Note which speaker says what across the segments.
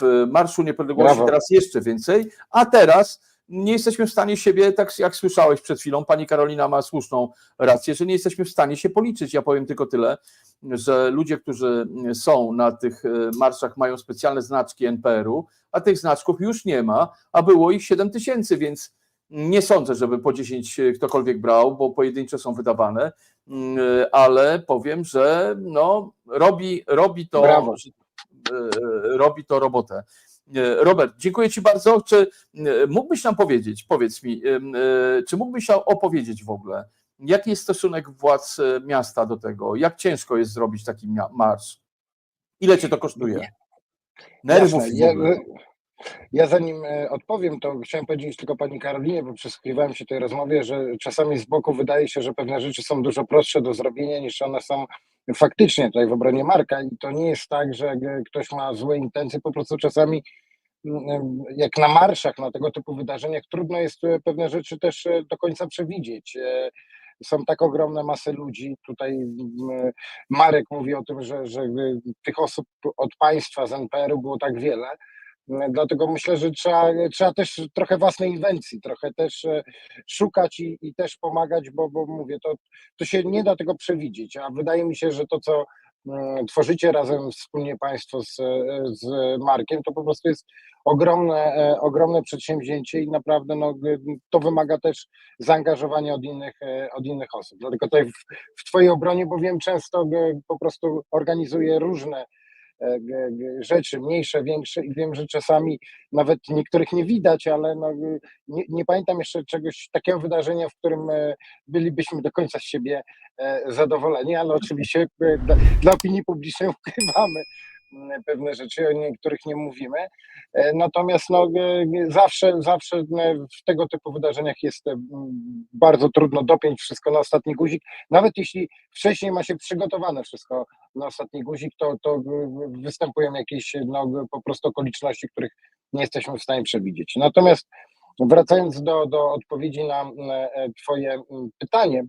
Speaker 1: w Marszu Niepodległości,
Speaker 2: Brawo.
Speaker 1: teraz jeszcze więcej, a teraz nie jesteśmy w stanie siebie, tak jak słyszałeś przed chwilą, pani Karolina ma słuszną rację, że nie jesteśmy w stanie się policzyć. Ja powiem tylko tyle, że ludzie, którzy są na tych e, marszach, mają specjalne znaczki NPR-u, a tych znaczków już nie ma, a było ich 7 tysięcy, więc nie sądzę, żeby po 10 ktokolwiek brał, bo pojedyncze są wydawane, Mm, ale powiem, że no, robi, robi to
Speaker 2: Brawo.
Speaker 1: E, robi to robotę. E, Robert, dziękuję Ci bardzo. Czy e, mógłbyś nam powiedzieć, powiedz mi, e, czy mógłbyś nam opowiedzieć w ogóle, jaki jest stosunek władz e, miasta do tego? Jak ciężko jest zrobić taki marsz? Ile Cię to kosztuje? Nerwów
Speaker 2: Jasne.
Speaker 1: w
Speaker 2: Ja,
Speaker 1: ogóle.
Speaker 2: ja zanim e, odpowiem, to chciałem powiedzieć tylko pani Karolinie, bo przysłuchiwałem się tej rozmowie, że czasami z boku wydaje się, że pewne rzeczy są dużo prostsze do zrobienia niż one są faktycznie tutaj w obronie Marka i to nie jest tak, że ktoś ma złe intencje, po prostu czasami mm, jak na marszach, na tego typu wydarzeniach, trudno jest e, pewne rzeczy też e, do końca przewidzieć. E, Są tak ogromne masy ludzi. Tutaj mm, Marek mówi o tym, że, że tych osób od państwa z NPR-u było tak wiele. Dlatego myślę, że trzeba, trzeba też trochę własnej inwencji, trochę też e, szukać i, i też pomagać, bo, bo mówię, to, to się nie da tego przewidzieć. A wydaje mi się, że to, co mm, tworzycie razem wspólnie Państwo z, e, z Markiem, to po prostu jest ogromne, e, ogromne przedsięwzięcie i naprawdę no, to wymaga też zaangażowania od innych, od innych osób. Dlatego tutaj w, w Twojej obronie, bo wiem, często po prostu organizuję różne rzeczy, mniejsze, większe i wiem, że czasami nawet niektórych nie widać, ale no, nie, nie pamiętam jeszcze czegoś takiego wydarzenia, w którym e, bylibyśmy do końca z siebie e, zadowoleni, ale oczywiście e, dla, dla opinii publicznej ukrywamy pewne rzeczy, o niektórych nie mówimy. E, Natomiast no, e, zawsze, zawsze e, w tego typu wydarzeniach jest bardzo trudno dopiąć wszystko na ostatni guzik. Nawet jeśli wcześniej ma się przygotowane wszystko na ostatni guzik, to, to występują jakieś no, po prostu okoliczności, których nie jesteśmy w stanie przewidzieć. Natomiast wracając do, do odpowiedzi na Twoje pytanie,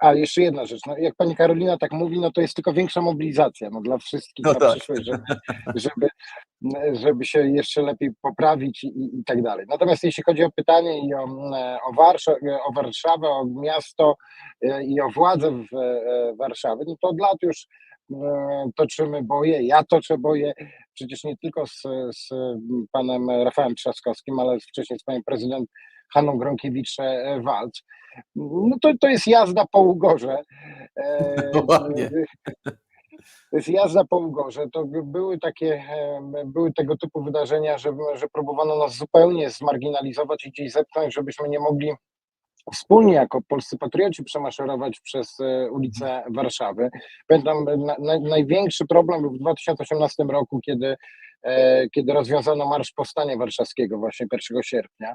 Speaker 2: a jeszcze jedna rzecz, no, jak pani Karolina tak mówi, no to jest tylko większa mobilizacja no, dla wszystkich
Speaker 1: No
Speaker 2: na
Speaker 1: tak.
Speaker 2: przyszłość, żeby, żeby, żeby się jeszcze lepiej poprawić i, i, tak dalej. Natomiast jeśli chodzi o pytanie i o, e, o, Warsza, o Warszawę, o miasto e, i o władzę w e, Warszawie, no to od lat już e, toczymy boje, ja toczę boje, przecież nie tylko z, z panem Rafałem Trzaskowskim, ale wcześniej z panią prezydent Hanną Gronkiewicz-Walc. No to, to jest jazda po Ugorze. E,
Speaker 1: No ładnie.
Speaker 2: to jest jazda po Ugorze. To by- były takie, były tego typu wydarzenia, że, że próbowano nas zupełnie zmarginalizować i gdzieś zepchnąć, żebyśmy nie mogli wspólnie jako polscy patrioci przemaszerować przez e, ulice Warszawy. Pamiętam, na, na, największy problem był w 2018 roku, kiedy, e, kiedy rozwiązano Marsz Powstania Warszawskiego właśnie 1 sierpnia e,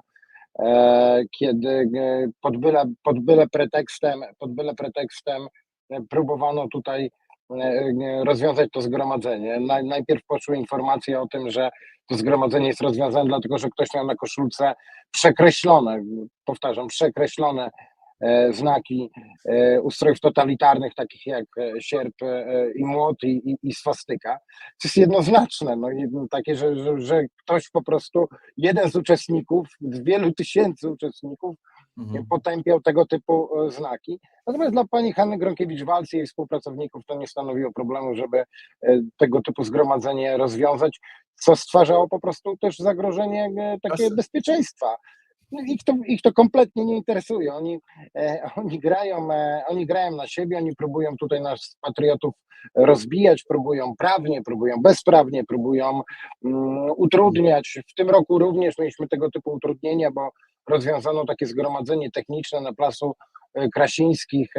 Speaker 2: kiedy e, pod byle, pod byle pretekstem, pod byle pretekstem e, próbowano tutaj e, e, rozwiązać to zgromadzenie. Naj, najpierw poszły informacje o tym, że to zgromadzenie jest rozwiązane dlatego, że ktoś miał na koszulce przekreślone, powtarzam, przekreślone e, znaki e, ustrojów totalitarnych, takich jak e, sierp e, i młot i, i, i swastyka. To jest jednoznaczne, no takie, że, że, że ktoś po prostu jeden z uczestników, z wielu tysięcy uczestników,
Speaker 1: Mhm.
Speaker 2: potępiał tego typu e, znaki. Natomiast dla pani Hanny Gronkiewicz-Walc i jej współpracowników to nie stanowiło problemu, żeby e, tego typu zgromadzenie rozwiązać, co stwarzało po prostu też zagrożenie e, takie bezpieczeństwa. No, Ich to, ich to kompletnie nie interesuje. Oni, e, oni, grają, e, oni grają na siebie, oni próbują tutaj nas, patriotów, rozbijać, próbują prawnie, próbują bezprawnie, próbują mm, utrudniać. W tym roku również mieliśmy tego typu utrudnienia, bo rozwiązano takie zgromadzenie techniczne na placu e, Krasińskich,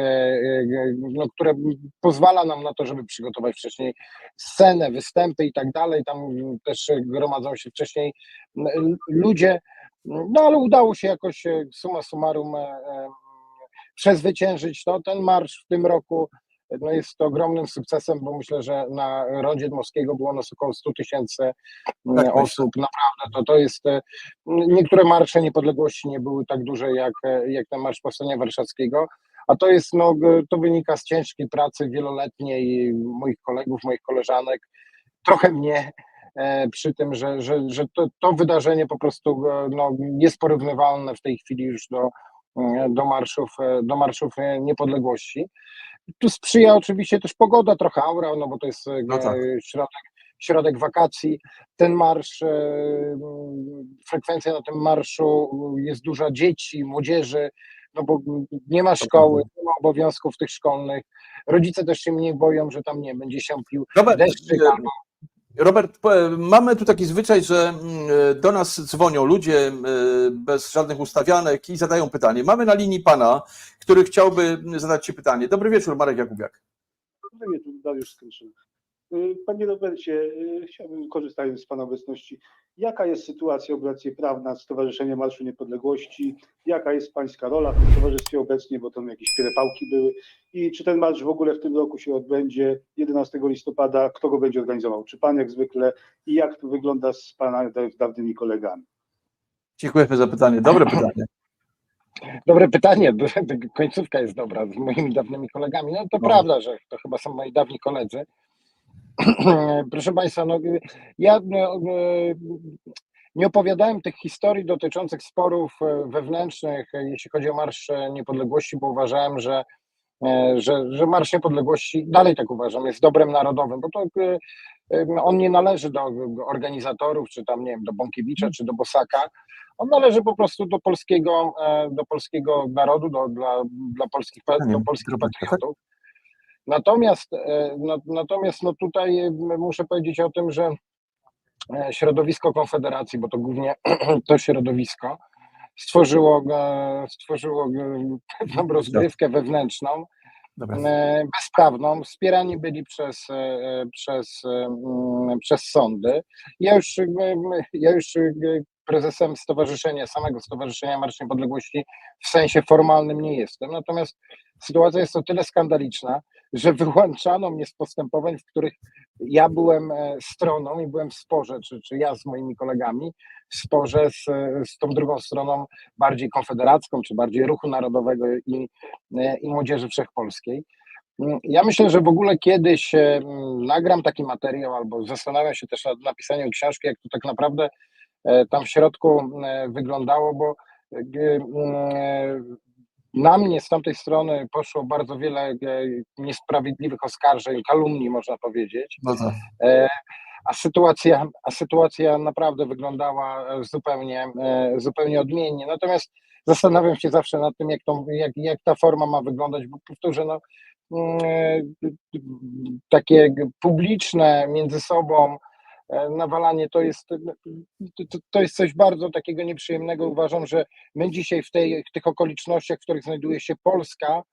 Speaker 2: no, które pozwala nam na to, żeby przygotować wcześniej scenę, występy i tak dalej. Tam też gromadzą się wcześniej ludzie, no ale udało się jakoś e, summa summarum e, e, przezwyciężyć to. Ten marsz w tym roku no jest ogromnym sukcesem, bo myślę, że na rondzie Dmowskiego było nas około 100 tysięcy
Speaker 1: myślę.
Speaker 2: osób. Naprawdę, to, to jest. Niektóre marsze niepodległości nie były tak duże jak, jak ten Marsz Powstania Warszawskiego, a to jest, no, to wynika z ciężkiej pracy wieloletniej moich kolegów, moich koleżanek, trochę mnie, przy tym, że, że, że to, to wydarzenie po prostu e, no, jest porównywalne w tej chwili już do, e, do, marszów, e, do marszów e, niepodległości. Tu sprzyja oczywiście też pogoda, trochę aura, no bo to jest e,
Speaker 1: No tak.
Speaker 2: środek, środek wakacji. Ten marsz, e, frekwencja na tym marszu jest duża dzieci, młodzieży, no bo nie ma szkoły, nie ma obowiązków tych szkolnych. Rodzice też się mniej boją, że tam nie będzie się pił
Speaker 1: Robert,
Speaker 2: deszczyk
Speaker 1: e,
Speaker 2: albo
Speaker 1: Robert, mamy tu taki zwyczaj, że mm, do nas dzwonią ludzie e, bez żadnych ustawianek i zadają pytanie. Mamy na linii pana, który chciałby zadać ci pytanie. Dobry wieczór, Marek Jakubiak.
Speaker 3: Dobry wieczór, Dariusz Skrzyn. Y, Panie Robercie, y, chciałbym, korzystając z Pana obecności, jaka jest sytuacja obecnie prawna Stowarzyszenia Marszu Niepodległości? Jaka jest Pańska rola w tym towarzystwie obecnie, bo tam jakieś pierepałki były? I czy ten marsz w ogóle w tym roku się odbędzie 11 listopada? Kto go będzie organizował? Czy Pan jak zwykle? I jak to wygląda z Pana da- dawnymi kolegami?
Speaker 1: Dziękuję za pytanie. Dobre pytanie.
Speaker 2: Dobre pytanie, końcówka jest dobra z moimi dawnymi kolegami. No to
Speaker 1: No.
Speaker 2: prawda, że to chyba są moi dawni koledzy. Proszę Państwa, no, ja no, e, nie opowiadałem tych historii dotyczących sporów e, wewnętrznych, e, jeśli chodzi o Marsz e, Niepodległości, bo uważałem, że, e, że, że Marsz Niepodległości, dalej tak uważam, jest dobrem narodowym, bo to e, e, on nie należy do organizatorów, czy tam, nie wiem, do Bąkiewicza, czy do Bosaka, on należy po prostu do polskiego, e, do polskiego narodu, do, dla, dla polskich, do polskich patriotów. Natomiast, e, no, natomiast no tutaj e, muszę powiedzieć o tym, że e, środowisko Konfederacji, bo to głównie to środowisko, stworzyło, stworzyło pewną rozgrywkę wewnętrzną,
Speaker 1: Dobra.
Speaker 2: bezprawną, wspierani byli przez, przez, mm, przez sądy. Ja już, ja już prezesem stowarzyszenia, samego Stowarzyszenia Marsz Niepodległości w sensie formalnym nie jestem, natomiast sytuacja jest o tyle skandaliczna, że wyłączano mnie z postępowań, w których ja byłem e, stroną i byłem w sporze, czy, czy ja z moimi kolegami, w sporze z, z tą drugą stroną bardziej konfederacką, czy bardziej ruchu narodowego i, e, i młodzieży wszechpolskiej. Ja myślę, że w ogóle kiedyś e, nagram taki materiał, albo zastanawiam się też nad napisaniem książki, jak to tak naprawdę tam w środku wyglądało, bo na mnie z tamtej strony poszło bardzo wiele e, niesprawiedliwych oskarżeń, kalumnii, można powiedzieć.
Speaker 1: No to.
Speaker 2: E, A sytuacja, a sytuacja naprawdę wyglądała e, zupełnie, zupełnie odmiennie. Natomiast zastanawiam się zawsze nad tym, jak, tą, jak, jak ta forma ma wyglądać, bo powtórzę, no, mm, takie publiczne między sobą nawalanie to jest, to, to jest coś bardzo takiego nieprzyjemnego. Uważam, że my dzisiaj w, tej, w tych okolicznościach, w których znajduje się Polska,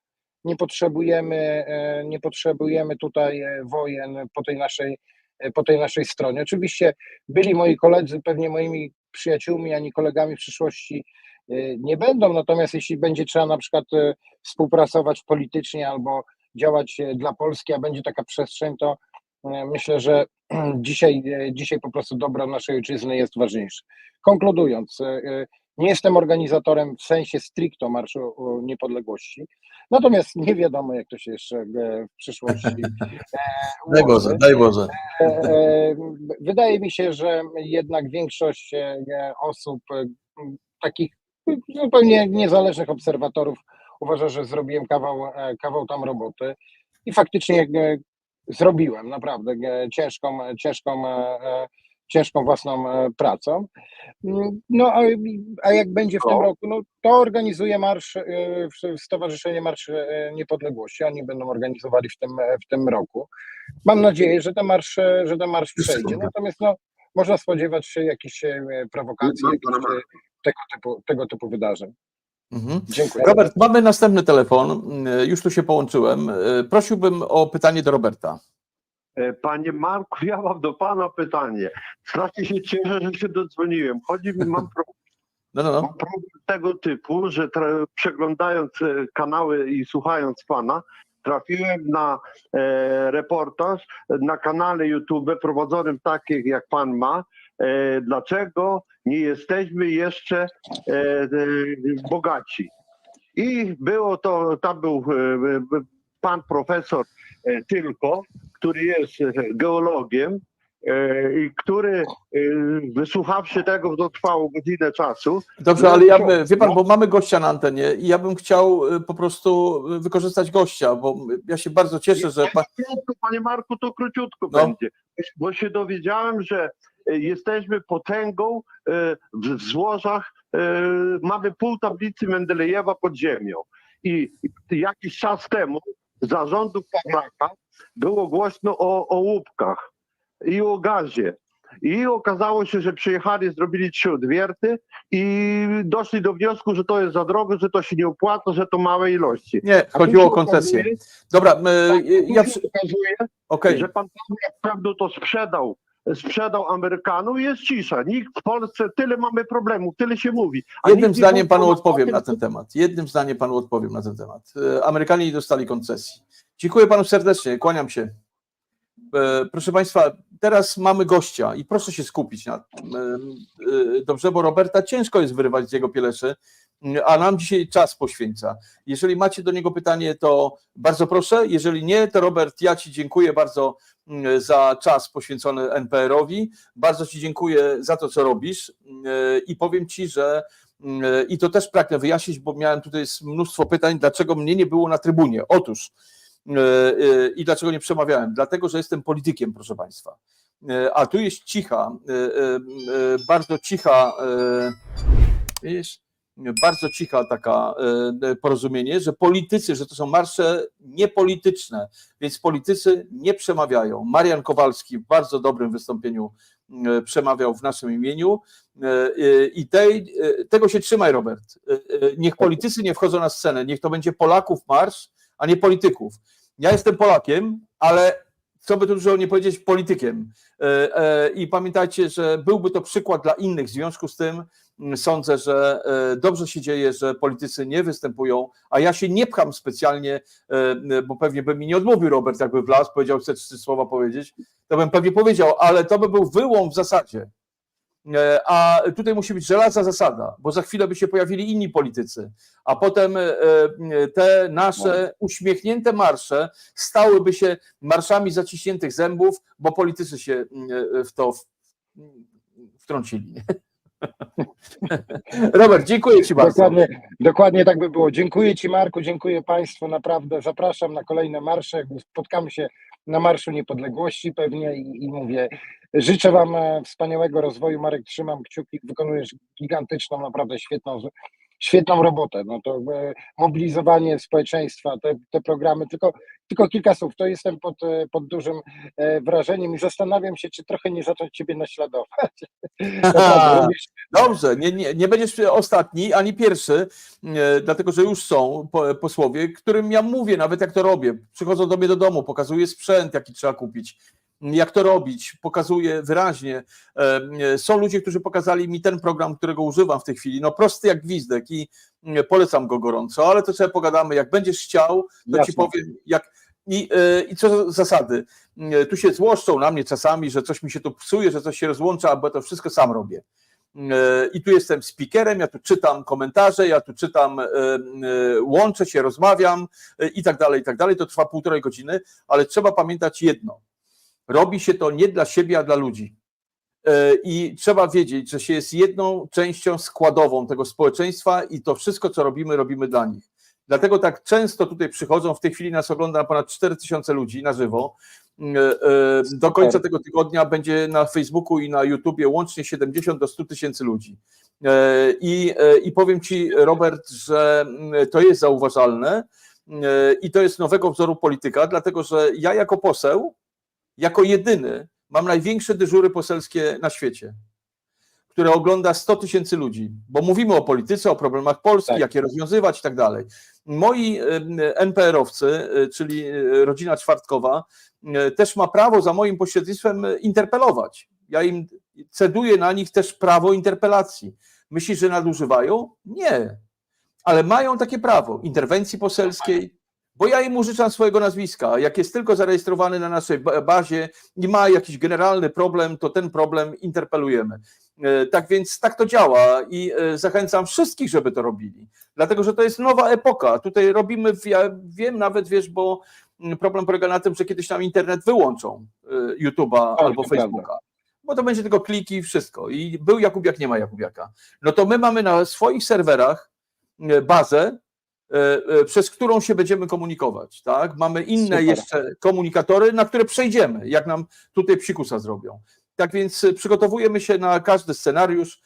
Speaker 2: nie potrzebujemy, e, nie potrzebujemy tutaj e, wojen po tej naszej, e, po tej naszej stronie. Oczywiście byli moi koledzy, pewnie moimi przyjaciółmi, ani kolegami w przyszłości e, nie będą, natomiast jeśli będzie trzeba na przykład e, współpracować politycznie albo działać e, dla Polski, a będzie taka przestrzeń, to e, myślę, że dzisiaj, e, dzisiaj po prostu dobro naszej ojczyzny jest ważniejsze. Konkludując, e, e, nie jestem organizatorem w sensie stricto Marszu Niepodległości, natomiast nie wiadomo, jak to się jeszcze e, w przyszłości e,
Speaker 1: Daj. Boże, daj Boże.
Speaker 2: E, e, Wydaje mi się, że jednak większość e, osób, e, takich zupełnie niezależnych obserwatorów, uważa, że zrobiłem kawał, e, kawał tam roboty i faktycznie e, zrobiłem naprawdę ciężką, ciężką, e, e, ciężką własną e, pracą. Mm, No a, a jak będzie w tym
Speaker 1: No.
Speaker 2: roku, no to organizuje marsz, Stowarzyszenie Marsz Niepodległości, oni będą organizowali w tym, w tym roku. Mam nadzieję, że ten marsz, że ten marsz przejdzie. Natomiast no, można spodziewać się jakichś e, prowokacji,
Speaker 4: Mam
Speaker 2: jakichś tego typu, tego typu wydarzeń.
Speaker 1: Mhm.
Speaker 2: Dziękuję.
Speaker 1: Robert, mamy następny telefon. E, Już tu się połączyłem. E, Prosiłbym o pytanie do Roberta.
Speaker 4: E, Panie Marku, ja mam do pana pytanie. Strasznie się cieszę, że się dodzwoniłem. Chodzi mi, mam problem,
Speaker 1: No, no, no.
Speaker 4: mam problem tego typu, że przeglądając e, kanały i słuchając pana, trafiłem na e, reportaż na kanale YouTube prowadzonym takich jak pan ma. E, dlaczego nie jesteśmy jeszcze e, e, bogaci? I było to, tam był pan profesor Tylko, który jest geologiem i który wysłuchawszy tego, to trwało godzinę czasu.
Speaker 1: Dobrze, ale ja, by- wie pan,
Speaker 4: No.
Speaker 1: bo mamy gościa na antenie i ja bym chciał po prostu wykorzystać gościa, bo ja się bardzo cieszę, że pan...
Speaker 4: Krótko, panie Marku, to króciutko
Speaker 1: No.
Speaker 4: będzie, bo się dowiedziałem, że jesteśmy potęgą e, w złożach, e, mamy pół tablicy Mendelejewa pod ziemią i jakiś czas temu za rządów Pawlaka było głośno o, o łupkach i o gazie. I okazało się, że przyjechali, zrobili trzy odwierty i doszli do wniosku, że to jest za drogo, że to się nie opłaca, że to małe ilości.
Speaker 1: Nie, chodziło o koncesję.
Speaker 4: okazuje-
Speaker 1: Dobra, y,
Speaker 4: tak,
Speaker 1: ja...
Speaker 4: okazuje,
Speaker 1: Okej,
Speaker 4: że pan Pawlak prawdę to sprzedał, sprzedał Amerykanom i jest cisza. Nikt w Polsce, tyle mamy problemów, tyle się mówi.
Speaker 1: jednym zdaniem panu odpowiem na ten temat. Jednym zdaniem panu odpowiem na ten temat. Y, Amerykanie nie dostali koncesji. Dziękuję panu serdecznie, kłaniam się. E, Proszę Państwa, teraz mamy gościa i proszę się skupić na tym. E, e, Dobrze, bo Roberta ciężko jest wyrywać z jego pieleszy, a nam dzisiaj czas poświęca. Jeżeli macie do niego pytanie, to bardzo proszę. Jeżeli nie, to Robert, ja Ci dziękuję bardzo m, za czas poświęcony NPR-owi. Bardzo Ci dziękuję za to, co robisz m, e, i powiem Ci, że m, e, i to też pragnę wyjaśnić, bo miałem tutaj mnóstwo pytań, dlaczego mnie nie było na trybunie. Otóż E, e, I dlaczego nie przemawiałem? Dlatego, że jestem politykiem, proszę Państwa. E, A tu jest cicha, bardzo cicha, wiesz, bardzo cicha taka e, porozumienie, że politycy, że to są marsze niepolityczne, więc politycy nie przemawiają. Marian Kowalski w bardzo dobrym wystąpieniu e, przemawiał w naszym imieniu e, i tej, tego się trzymaj, Robert. Niech politycy nie wchodzą na scenę, niech to będzie Polaków marsz, a nie polityków. Ja jestem Polakiem, ale co by tu dużo nie powiedzieć, politykiem. E, e, I pamiętajcie, że byłby to przykład dla innych. W związku z tym mm, sądzę, że e, dobrze się dzieje, że politycy nie występują, a ja się nie pcham specjalnie, bo pewnie by mi nie odmówił Robert, jakby wlazł, powiedział, chce trzy słowa powiedzieć, to bym pewnie powiedział, ale to by był wyłom w zasadzie. E, A tutaj musi być żelazna zasada, bo za chwilę by się pojawili inni politycy, a potem e, e, te nasze uśmiechnięte marsze stałyby się marszami zaciśniętych zębów, bo politycy się w to wtrącili. Robert, dziękuję Ci bardzo.
Speaker 2: Dokładnie, dokładnie tak by było. Dziękuję Ci Marku, dziękuję Państwu, naprawdę zapraszam na kolejne marsze. Spotkamy się na Marszu Niepodległości pewnie i, i mówię, życzę Wam e, wspaniałego rozwoju. Marek, trzymam kciuki, wykonujesz gigantyczną, naprawdę świetną, świetną robotę. No to mobilizowanie społeczeństwa, te, te programy, tylko, tylko kilka słów, to jestem pod, e, pod dużym e, wrażeniem i zastanawiam się, czy trochę nie zacząć Ciebie naśladować.
Speaker 1: Dobrze, nie, nie, nie będziesz ostatni ani pierwszy, e, dlatego że już są po- posłowie, którym ja mówię, nawet jak to robię. Przychodzą do mnie do domu, pokazuję sprzęt, jaki trzeba kupić, jak to robić, pokazuję wyraźnie. E, e, Są ludzie, którzy pokazali mi ten program, którego używam w tej chwili. No prosty jak gwizdek i e, polecam go gorąco, ale to sobie pogadamy. Jak będziesz chciał, to ci
Speaker 2: Jasne.
Speaker 1: powiem, jak. I, I co za zasady? Tu się złoszczą na mnie czasami, że coś mi się tu psuje, że coś się rozłącza, bo to wszystko sam robię. I tu jestem speakerem, ja tu czytam komentarze, ja tu czytam, łączę się, rozmawiam i tak dalej, i tak dalej. To trwa półtorej godziny, ale trzeba pamiętać jedno. Robi się to nie dla siebie, a dla ludzi. E, I trzeba wiedzieć, że się jest jedną częścią składową tego społeczeństwa i to wszystko, co robimy, robimy dla nich. Dlatego tak często tutaj przychodzą, w tej chwili nas ogląda ponad 4000 ludzi na żywo. E, e, Do końca tego tygodnia będzie na Facebooku i na YouTubie łącznie 70 do 100 tysięcy ludzi. I, I powiem Ci, Robert, że mm, to jest zauważalne i to jest nowego wzoru polityka, dlatego że ja jako poseł, jako jedyny, mam największe dyżury poselskie na świecie, które ogląda 100 tysięcy ludzi, bo mówimy o polityce, o problemach Polski,
Speaker 2: Tak.
Speaker 1: jak je rozwiązywać i tak dalej. Moi NPR-owcy, e, czyli e, rodzina czwartkowa, e, też ma prawo za moim pośrednictwem interpelować. Ja im ceduję na nich też prawo interpelacji. Myślisz, że nadużywają? Nie. Ale mają takie prawo interwencji poselskiej, bo ja im użyczam swojego nazwiska. Jak jest tylko zarejestrowany na naszej ba- bazie i ma jakiś generalny problem, to ten problem interpelujemy. E, Tak więc tak to działa i e, zachęcam wszystkich, żeby to robili. Dlatego, że to jest nowa epoka. Tutaj robimy, ja wiem nawet, wiesz, bo problem polega na tym, że kiedyś nam internet wyłączą y, YouTube'a
Speaker 2: Tak,
Speaker 1: albo Facebooka. Bo to będzie tylko kliki i wszystko. I był Jakubiak, nie ma Jakubiaka. No to my mamy na swoich serwerach bazę, przez którą się będziemy komunikować. Tak? Mamy inne
Speaker 2: Super.
Speaker 1: jeszcze komunikatory, na które przejdziemy, jak nam tutaj psikusa zrobią. Tak więc y, przygotowujemy się na każdy scenariusz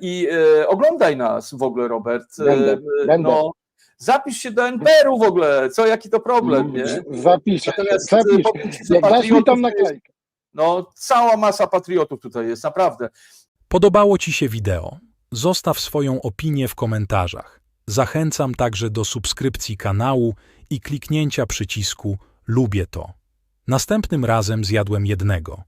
Speaker 1: i oglądaj nas w ogóle, Robert.
Speaker 2: Będę, będę.
Speaker 1: No, zapisz się do NPR-u w ogóle, co, jaki to problem, nie?
Speaker 2: Zapisz,
Speaker 1: Natomiast,
Speaker 2: zapisz. Jak dasz mi tam naklejkę.
Speaker 1: No, cała masa patriotów tutaj jest, naprawdę.
Speaker 5: Podobało Ci się wideo? Zostaw swoją opinię w komentarzach. Zachęcam także do subskrypcji kanału i kliknięcia przycisku Lubię to. Następnym razem zjadłem jednego.